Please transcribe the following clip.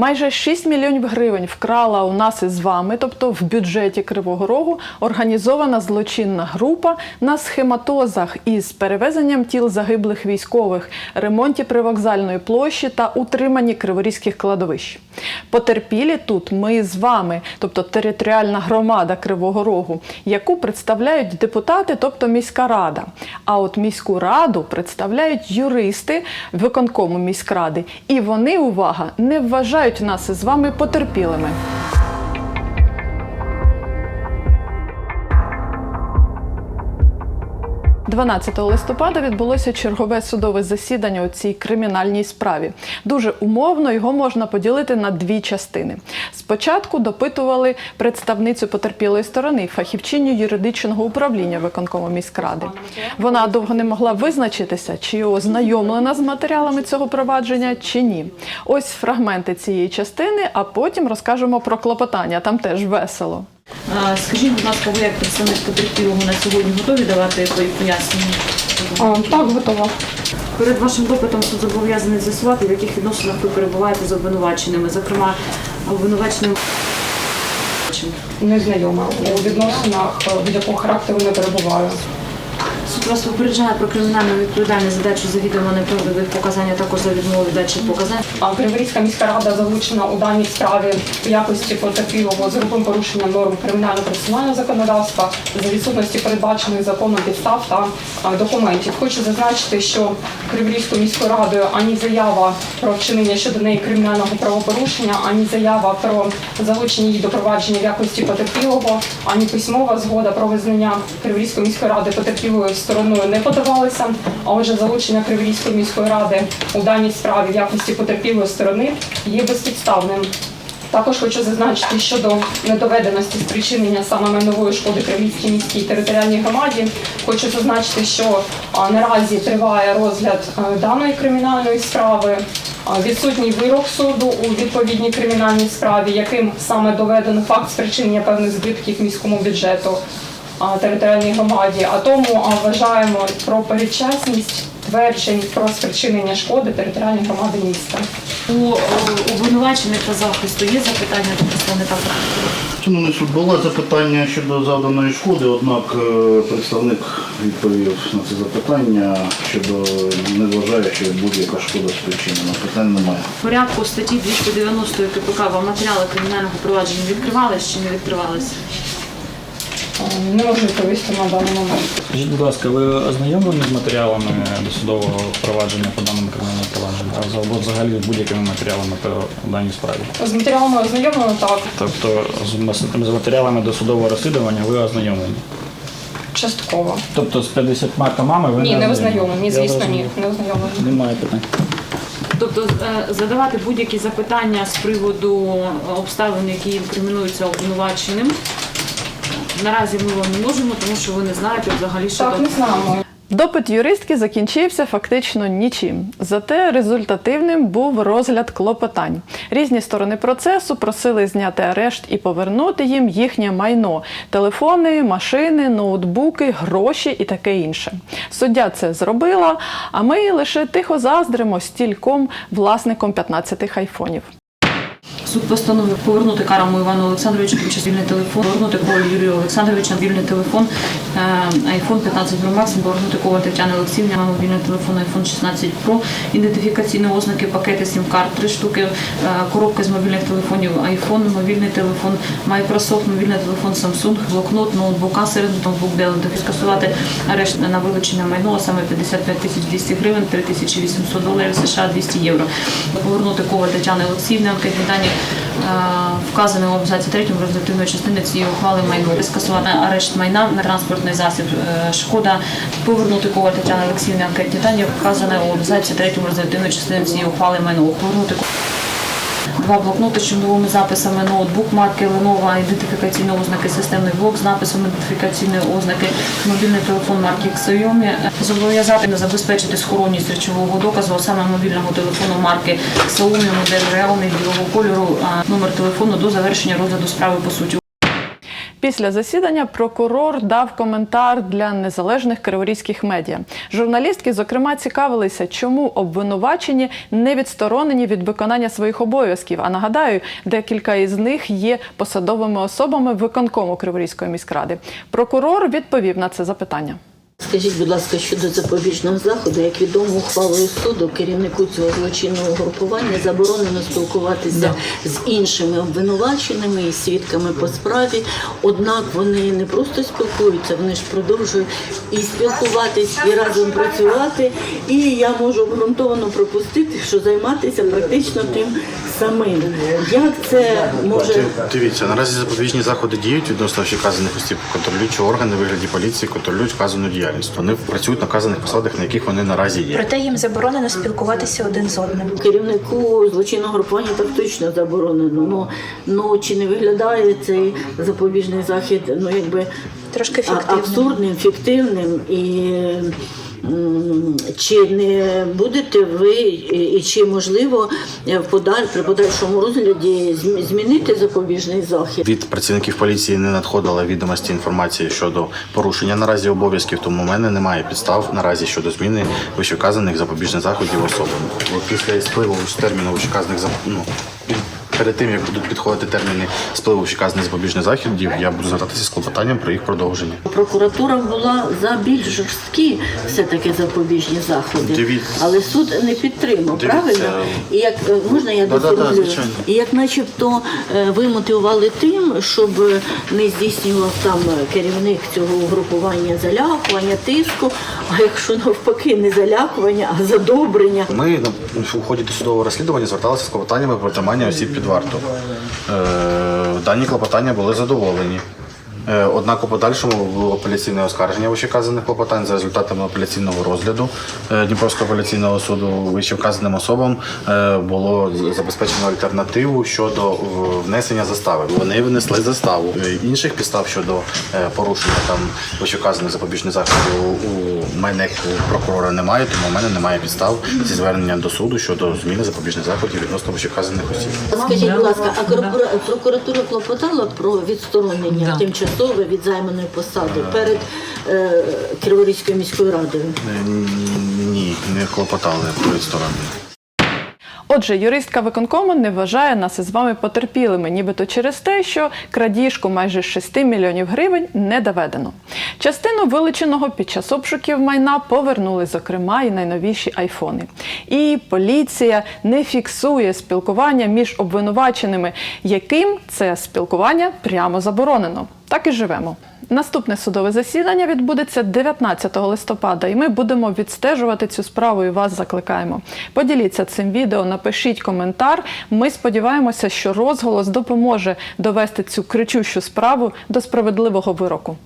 Майже 6 мільйонів гривень вкрала у нас із вами, тобто в бюджеті Кривого Рогу, організована злочинна група на схематозах із перевезенням тіл загиблих військових, ремонті привокзальної площі та утриманні криворізьких кладовищ. Потерпілі тут ми з вами, тобто територіальна громада Кривого Рогу, яку представляють депутати, тобто міська рада. А от міську раду представляють юристи виконкому міськради, і вони, увага, не вважають нас із вами потерпілими. – 12 листопада відбулося чергове судове засідання у цій кримінальній справі. Дуже умовно його можна поділити на дві частини. Спочатку допитували представницю потерпілої сторони, фахівчиню юридичного управління виконкому міськради. Вона довго не могла визначитися, чи ознайомлена з матеріалами цього провадження, чи ні. Ось фрагменти цієї частини, а потім розкажемо про клопотання. Там теж весело. Скажіть, будь ласка, ви як представник потерпілого на сьогодні готові давати свої пояснення? А, так, готова. Перед вашим допитом суд зобов'язаний з'ясувати, в яких відносинах ви перебуваєте з обвинуваченими, зокрема обвинуваченим. Незнайома. У відносинах е, будь-якого характеру не перебуваю. Вас попереджає про кримінальну відповідальність за дачу завідомо неправдивих показань, а також за відмову від дачі показань. А Криворізька міська рада залучена у даній справі в якості потерпілого з грубим порушенням норм кримінально-процесуального законодавства за відсутності передбачених законом підстав та документів. Хочу зазначити, що Криворізькою міською радою ані заява про вчинення щодо неї кримінального правопорушення, ані заява про залучення її до провадження в якості потерпілого, ані письмова згода про визнання Криворізької міської ради потерпілою стороною не подавалися. А отже, залучення Криворізької міської ради у даній справі в якості потерпілої сторони є безпідставним. Також хочу зазначити щодо недоведеності спричинення саме майнової шкоди Кривійській міській територіальній громаді. Хочу зазначити, що наразі триває розгляд даної кримінальної справи. Відсутній вирок суду у відповідній кримінальній справі, яким саме доведено факт спричинення певних збитків міському бюджету територіальній громаді. А тому вважаємо про передчасність тверджень про спричинення шкоди територіальній громади міста. У е, обвинувачених та захисту є запитання до представника прокуратури? Суд, було запитання щодо завданої шкоди, однак е, представник відповів на це запитання щодо не вважає, що будь-яка шкода спричинена. Питань немає. В порядку статті 290 КПК вам матеріали кримінального провадження відкривались чи не відкривались? А, Не можу відповісти на даний момент. Скажіть, будь ласка, ви ознайомлені з матеріалами досудового провадження по даному кримінальному провадженню, а взагалі- взагалі з будь-якими матеріалами по даній справі? З матеріалами ознайомлено так, Тобто з з матеріалами досудового розслідування ви ознайомлені? частково. Тобто з 50 томами ви Ні, не ознайомлені, звісно, ні, не ознайомлені. Немає питань. Тобто е, задавати будь-які запитання з приводу обставин, які інкримінуються обвинуваченим, наразі ми вам не можемо, тому що ви не знаєте взагалі, що Так, там. не знаємо. Допит юристки закінчився фактично нічим. Зате результативним був розгляд клопотань. Різні сторони процесу просили зняти арешт і повернути їм їхнє майно: телефони, машини, ноутбуки, гроші і таке інше. Суддя це зробила, а ми лише тихо заздримо стільком власником 15 айфонів. Суд постановив повернути Караму Івану Олександровичу вільний телефон, повернути Коваль Юрію Олександровичу вільний телефон, е, iPhone 15 Pro Max, повернути Коваль Тетяни Олексіївні, мобільний телефон iPhone 16 Pro, ідентифікаційні ознаки, пакети сім-карт, три штуки, е, коробки з мобільних телефонів iPhone, мобільний телефон Microsoft, мобільний телефон Samsung, блокнот, ноутбук Acer, ноутбук Dell, скасувати арешт на вилучення майно, а саме 55 тисяч 200 гривень, 3800 доларів США, 200 євро. Повернути Коваль Тетяни Олексіївни, анкетні дані е, вказані в абзаці 3 результативної частини цієї ухвали майно. Скасувати арешт майна на транспортний засіб е, шкода, повернути кого Тетяна Олексіївни, анкетні дані вказане у абзаці 3 результативної частини цієї ухвали майно. Повернути Два блокноти з чорновими записами, ноутбук марки Lenovo, ідентифікаційні ознаки, системний блок з написом ідентифікаційної ознаки, мобільний телефон марки Xiaomi. Зобов'язати не забезпечити схоронність речового доказу, саме мобільного телефону марки Xiaomi, модель Realme білого кольору, номер телефону до завершення розгляду справи по суті. Після засідання прокурор дав коментар для незалежних криворізьких медіа. Журналістки, зокрема, цікавилися, чому обвинувачені не відсторонені від виконання своїх обов'язків. А нагадаю, декілька із них є посадовими особами виконкому Криворізької міськради. Прокурор відповів на це запитання. Скажіть, будь ласка, щодо запобіжного заходу, як відомо ухвалою суду, керівнику цього злочинного групування заборонено спілкуватися з іншими обвинуваченими і свідками по справі. Однак вони не просто спілкуються, вони ж продовжують і спілкуватись, і разом працювати. І я можу обґрунтовано пропустити, що займатися практично тим самим. Як це може Дивіться, наразі запобіжні заходи діють відносно вказаних осіб. Контролюючі органи в вигляді поліції контролюють вказану діяльність. Вони працюють на вказаних посадах, на яких вони наразі є. Проте їм заборонено спілкуватися один з одним. Керівнику злочинного групування так точно заборонено. Ну, ну чи не виглядає цей запобіжний захід, ну якби Трошки а- абсурдним, фіктивним і. Чи не будете ви і чи можливо в при подальшому розгляді зм- змінити запобіжний захід? Від працівників поліції не надходила відомості інформації щодо порушення наразі обов'язків, тому в мене немає підстав наразі щодо зміни вищевказаних запобіжних заходів особами. Після спливу з терміну вищевказаних зап- ну, перед тим як будуть підходити терміни спливу вищевказаних запобіжних заходів, я буду звертатися з клопотанням про їх продовження. Прокуратура була за більш жорсткі все-таки запобіжні заходи, Дивіться. але суд не підтримав, Дивіться. правильно? І як е, можна я доформулюю? звичайно. І як начебто е, ви мотивували тим, щоб не здійснював там керівник цього угрупування залякування, тиску, а якщо навпаки не залякування, а задобрення. Ми у ході досудового розслідування зверталися з клопотаннями про тримання осіб під варту. Е, Дані клопотання були задоволені. Е, Однак у подальшому апеляційне оскарження вищевказаних клопотань за результатами апеляційного розгляду е, Дніпровського апеляційного суду вищевказаним особам було забезпечено альтернативу щодо внесення застави. Вони внесли заставу. Інших підстав щодо порушення там вищевказаних запобіжних заходів у мене як у прокурора немає, тому в мене немає підстав зі зверненням до суду щодо зміни запобіжних заходів відносно вищевказаних осіб. Скажіть, будь ласка, а прокуратура клопотала про відсторонення тимчасове від займаної посади перед е, Криворізькою міською радою? Е, Ні, не клопотали про відсторонення. Отже, юристка виконкому не вважає нас із вами потерпілими, нібито через те, що крадіжку майже 6 мільйонів гривень не доведено. Частину вилученого під час обшуків майна повернули, зокрема, і найновіші айфони. І поліція не фіксує спілкування між обвинуваченими, яким це спілкування прямо заборонено. Так і живемо. Наступне судове засідання відбудеться 19 листопада, і ми будемо відстежувати цю справу і вас закликаємо. Поділіться цим відео, напишіть коментар. Ми сподіваємося, що розголос допоможе довести цю кричущу справу до справедливого вироку.